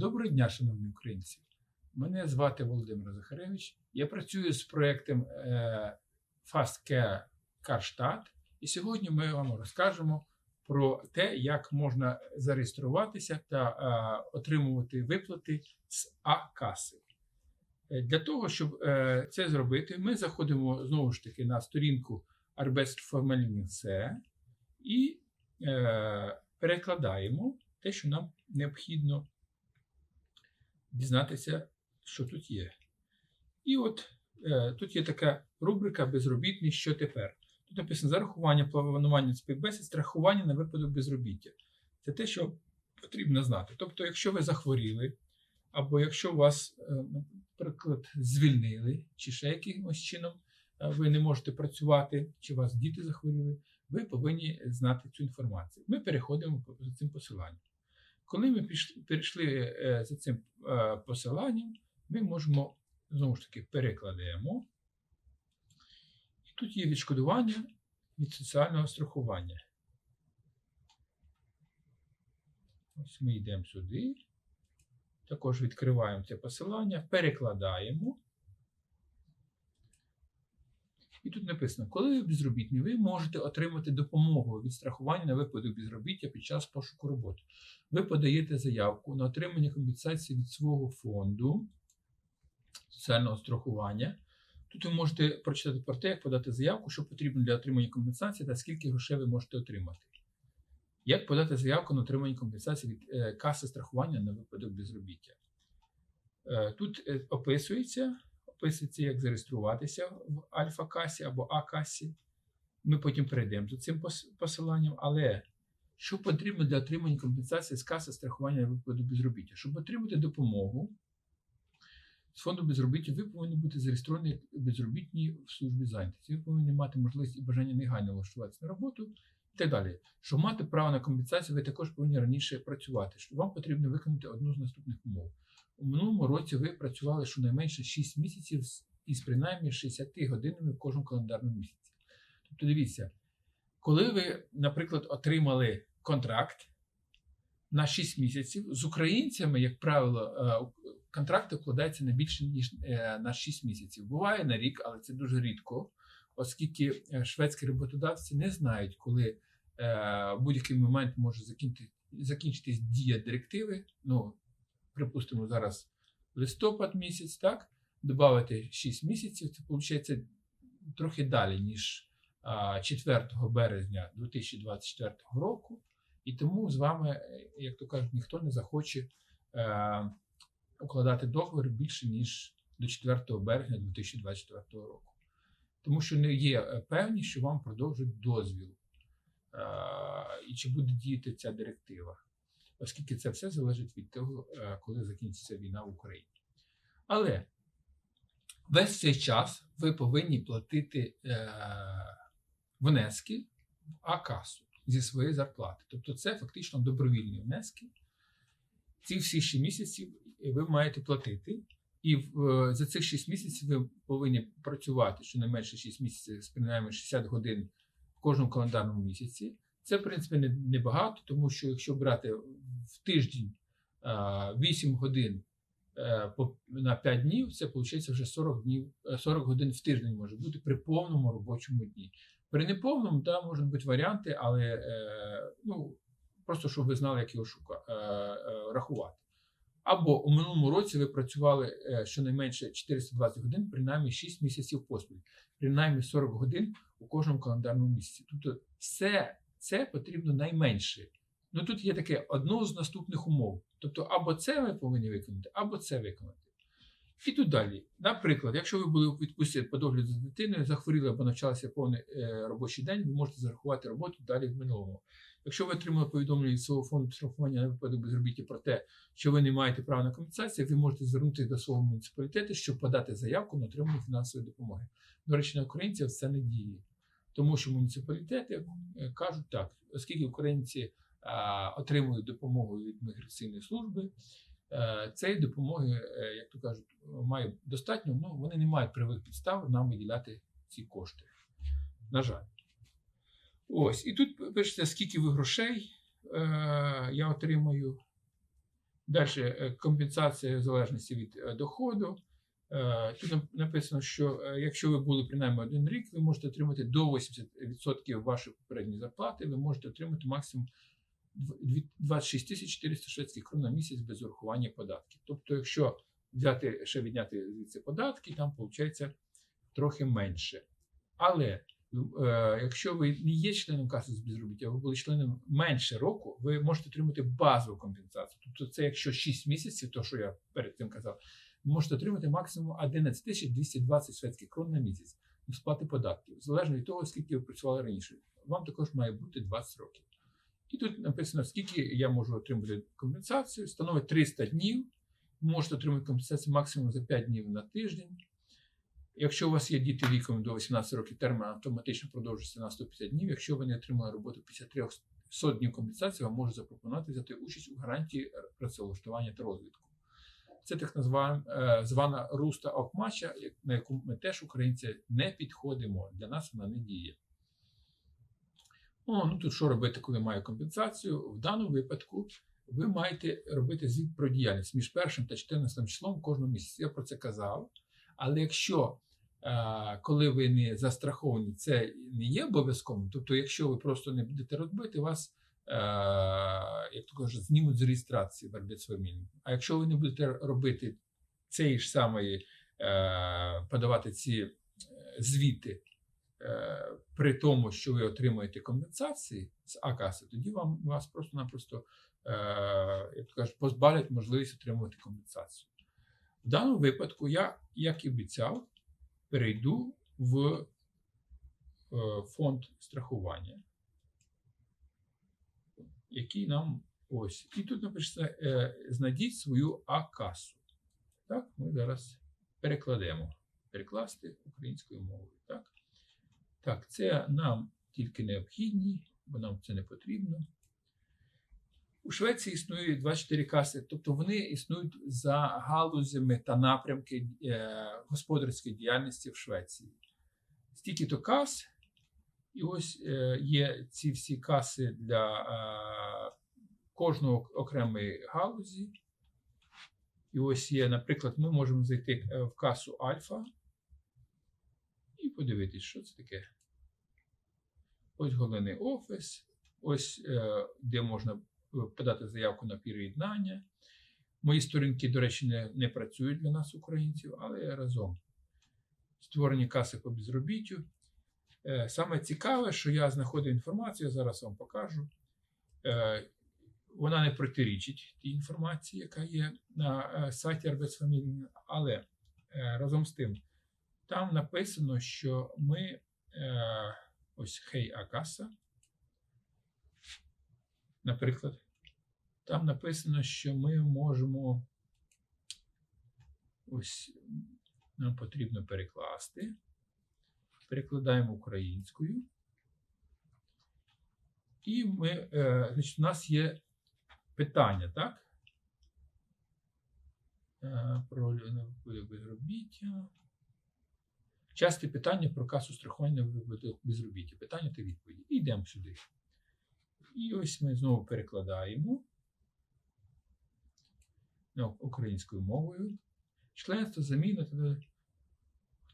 Доброго дня, шановні українці. Мене звати Володимир Захаревич. Я працюю з проєктом е, Fast Care Karstadt. І сьогодні ми вам розкажемо про те, як можна зареєструватися та е, отримувати виплати з А-каси. Е, Для того, щоб це зробити, ми заходимо знову ж таки на сторінку Arbeidsformelding і перекладаємо те, що нам необхідно дізнатися, що тут є. І от е, тут є така рубрика Безробітний, що тепер. Тут написано зарахування, планування співбесід, страхування на випадок безробіття. Це те, що потрібно знати. Тобто, якщо ви захворіли, або якщо вас, е, наприклад, звільнили, чи ще якимось чином е, ви не можете працювати, чи вас діти захворіли, ви повинні знати цю інформацію. Ми переходимо за цим посиланням. Коли ми перейшли е, за цим е, посиланням, ми можемо знову ж таки перекладемо. І тут є відшкодування від соціального страхування. Ось ми йдемо сюди. Також відкриваємо це посилання, перекладаємо. І тут написано, коли ви безробітні, ви можете отримати допомогу від страхування на випадок безробіття під час пошуку роботи. Ви подаєте заявку на отримання компенсації від свого фонду соціального страхування. Тут ви можете прочитати про те, як подати заявку, що потрібно для отримання компенсації та скільки грошей ви можете отримати. Як подати заявку на отримання компенсації від е, каси страхування на випадок безробіття? Е, тут е, описується, описується, як зареєструватися в Альфа-касі або А-касі. Ми потім перейдемо за цим посиланням. Але що потрібно для отримання компенсації з каси страхування на випадок безробіття? Щоб отримати допомогу з фонду безробіття, ви повинні бути зареєстровані як безробітні в службі зайнятості. Ви повинні мати можливість і бажання негайно влаштуватися на роботу і так далі. Щоб мати право на компенсацію, ви також повинні раніше працювати. Вам потрібно виконати одну з наступних умов. У минулому році ви працювали щонайменше 6 місяців із принаймні 60 годинами в кожному календарному місяці. Тобто дивіться, коли ви, наприклад, отримали контракт на 6 місяців, з українцями, як правило, е, контракти укладаються на більше, ніж е, на 6 місяців. Буває на рік, але це дуже рідко, оскільки е, шведські роботодавці не знають, коли будь-який момент може закінчити, закінчитись дія директиви. Ну, припустимо, зараз листопад місяць, так? Додати 6 місяців, це виходить трохи далі, ніж 4 березня 2024 року. І тому з вами, е, як то кажуть, ніхто не захоче е, укладати договір більше, ніж до 4 березня 2024 року. Тому що не є е, певні, що вам продовжують дозвіл. Е, і чи буде діяти ця директива, оскільки це все залежить від того, е, коли закінчиться війна в Україні. Але весь цей час ви повинні платити е, внески в А-касу зі своєї зарплати. Тобто це фактично добровільні внески. Ці всі 6 місяців ви маєте платити. І е, за цих 6 місяців ви повинні працювати щонайменше 6 місяців принаймні 60 годин в кожному календарному місяці. Це, в принципі, не- небагато, тому що якщо брати в тиждень а, 8 годин е, на 5 днів, це виходить вже 40 днів, е, 40 годин в тиждень може бути при повному робочому дні. При неповному, да, можуть бути варіанти, але е, ну, просто щоб ви знали, як його шука, е, е, рахувати. Або у минулому році ви працювали е, щонайменше 420 годин, принаймні 6 місяців поспіль, принаймні 40 годин у кожному календарному місяці. Тобто все це потрібно найменше. Ну тут є таке одно з наступних умов. Тобто, або це ви повинні виконати, або це виконати. І тут далі. Наприклад, якщо ви були у відпустці по догляду за дитиною, захворіли або навчалися повний е, робочий день, ви можете зарахувати роботу далі в минулому. Якщо ви отримали повідомлення від свого фонду страхування на випадок безробіття про те, що ви не маєте права на компенсацію, ви можете звернутися до свого муніципалітету, щоб подати заявку на отримання фінансової допомоги. До речі, на українців це не діє, тому що муніципалітети е, кажуть так, оскільки українці а, отримують допомогу від міграційної служби, е, цієї допомоги, е, як то кажуть, має достатньо, ну вони не мають правових підстав нам виділяти ці кошти. На жаль. Ось, і тут пишеться, скільки ви грошей е, я отримую Далі компенсація в залежності від е, доходу. Е, Тут написано, що е, якщо ви були принаймні один рік, ви можете отримати до 80% вашої попередньої зарплати, ви можете отримати максимум 26 тисяч 400 шведських крон на місяць без урахування податків. Тобто, якщо взяти ще відняти звідси податки, там виходить трохи менше. Але е, якщо ви не є членом каси з безробіття, ви були членом менше року, ви можете отримати базову компенсацію. Тобто, це якщо 6 місяців, то що я перед цим казав, можете отримати максимум 11 220 шведських крон на місяць з сплати податків, залежно від того, скільки ви працювали раніше. Вам також має бути 20 років. І тут написано, скільки я можу отримати компенсацію, становить 300 днів. Ви можете отримати компенсацію максимум за 5 днів на тиждень. Якщо у вас є діти віком до 18 років, термін автоматично продовжується на 150 днів. Якщо ви не отримали роботу після 300 днів компенсації, вам можуть запропонувати взяти участь у гарантії працевлаштування та розвитку. Це так е, звана руста окмача, на яку ми теж українці не підходимо. Для нас вона не діє. О, ну тут що робити, коли маю компенсацію? В даному випадку ви маєте робити звіт про діяльність між першим та 14 числом кожного місяця. Я про це казав. Але якщо е, коли ви не застраховані, це не є обов'язковим, тобто, якщо ви просто не будете робити, вас, як то кажуть, знімуть з реєстрації в Арбітсфамілі. А якщо ви не будете робити цей ж самий, е, подавати ці е, звіти е, при тому, що ви отримуєте компенсації з АКАСи, тоді вам вас просто-напросто, е, як то кажуть, позбавлять можливість отримувати компенсацію. В даному випадку я, як і обіцяв, перейду в е, фонд страхування, який нам ось. І тут напишеться е, знайдіть свою А-касу. Так, ми зараз перекладемо. Перекласти українською мовою. Так, так це нам тільки необхідні, бо нам це не потрібно. У Швеції існує 24 каси, тобто вони існують за галузями та напрямки е, господарської діяльності в Швеції. Стільки то кас, і ось е, є ці всі каси для е, кожного окремої галузі. І ось є, наприклад, ми можемо зайти е, в касу Альфа і подивитись, що це таке. Ось головний офіс, ось де можна подати заявку на приєднання. Мої сторінки, до речі, не, не працюють для нас, українців, але разом створені каси по безробіттю. Е, Саме цікаве, що я знаходив інформацію, зараз вам покажу. Е, Вона не протирічить тій інформації, яка є на е, сайті Арбецфамілії, але разом з тим, там написано, що ми ось Хей Акаса. Наприклад, там написано, що ми можемо ось нам потрібно перекласти. Перекладаємо українською. І ми, е, значить, у нас є питання, так? Е, про безробіття. Часті питання про касу страхування безробіття. Питання та відповіді. І йдемо сюди. І ось ми знову перекладаємо ну, українською мовою. Членство, заміна.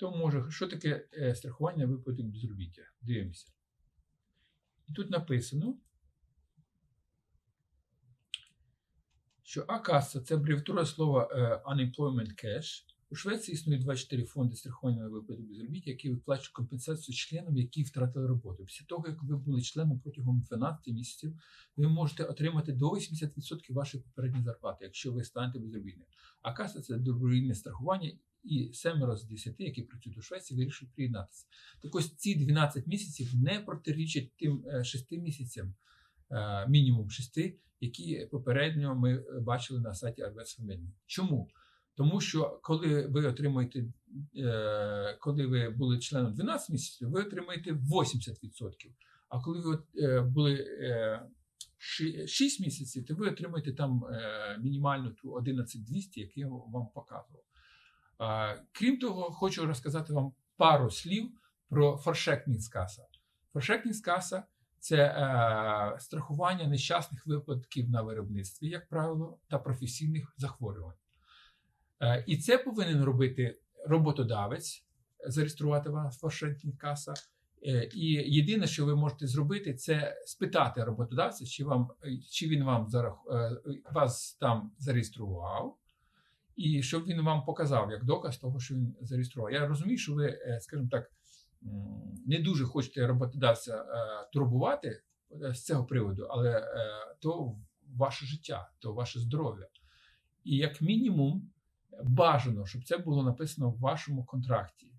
Хто може, що таке е, страхування випадок безробіття? Дивимося. І тут написано, що АКАСа це абревіатура слова е, Unemployment Cash. У Швеції існує 24 фонди страхування на випадок безробіття, які виплачують компенсацію членам, які втратили роботу. Після того, як ви були членом протягом 12 місяців, ви можете отримати до 80% вашої попередньої зарплати, якщо ви станете безробітним. А каса це добровільне страхування, і семеро з 10, які працюють у Швеції, вирішують приєднатися. Так ось ці 12 місяців не протирічать тим 6 місяцям, е, мінімум 6, які попередньо ми е, бачили на сайті Арбецфамілії. Чому? Тому що коли ви отримуєте, е, коли ви були членом 12 місяців, ви отримаєте 80%. А коли ви е, були е, 6 місяців, то ви отримаєте там е, мінімальну ту 11200, яку я вам показував. Крім того, хочу розказати вам пару слів про форшекнінгскаса. Форшекнінгскаса це е, страхування нещасних випадків на виробництві, як правило, та професійних захворювань. Е, і це повинен робити роботодавець, зареєструвати вас в Вашингтон каса. Е, І єдине, що ви можете зробити, це спитати роботодавця, чи вам чи він вам зарах, е, вас там зареєстрував, і щоб він вам показав як доказ того, що він зареєстрував. Я розумію, що ви, скажімо так, не дуже хочете роботодавця турбувати з цього приводу, але то ваше життя, то ваше здоров'я. І як мінімум бажано, щоб це було написано в вашому контракті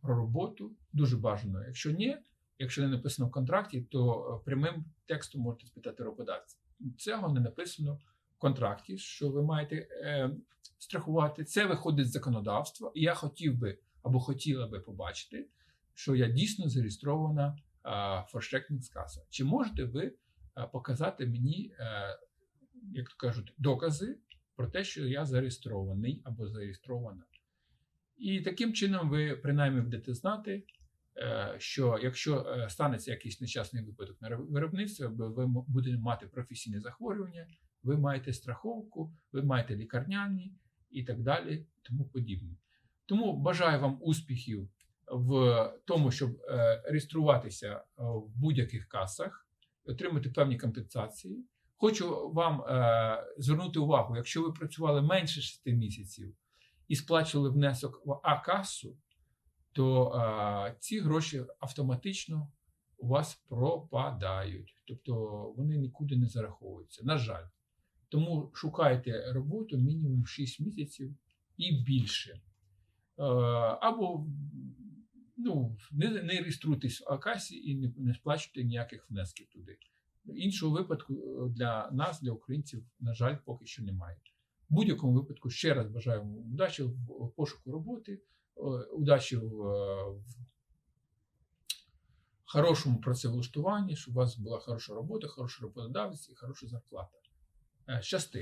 про роботу. Дуже бажано. Якщо ні, якщо не написано в контракті, то е, прямим текстом можете спитати роботодавця. Цього не написано в контракті, що ви маєте е, страхувати. Це виходить з законодавства, і я хотів би або хотіла би побачити, що я дійсно зареєстрована Форшекнінгскаса. Чи можете ви е, показати мені, е, як то кажуть, докази про те, що я зареєстрований або зареєстрована? І таким чином ви принаймні будете знати, е, що якщо е, станеться якийсь нещасний випадок на виробництві, або ви будете мати професійне захворювання, ви маєте страховку, ви маєте лікарняні і так далі, тому подібне. Тому бажаю вам успіхів в тому, щоб е, реєструватися в будь-яких касах, отримати певні компенсації. Хочу вам е, звернути увагу, якщо ви працювали менше 6 місяців і сплачували внесок в А-касу, то е, ці гроші автоматично у вас пропадають. Тобто вони нікуди не зараховуються. На жаль. Тому шукайте роботу мінімум 6 місяців і більше. Е, або ну, не, не реєструйтесь в Акасі і не, не сплачуйте ніяких внесків туди. Іншого випадку е, для нас, для українців, на жаль, поки що немає. В будь-якому випадку ще раз бажаю вам удачі в пошуку роботи, е, удачі в, е, в хорошому працевлаштуванні, щоб у вас була хороша робота, хороший роботодавець і хороша зарплата. Щасти!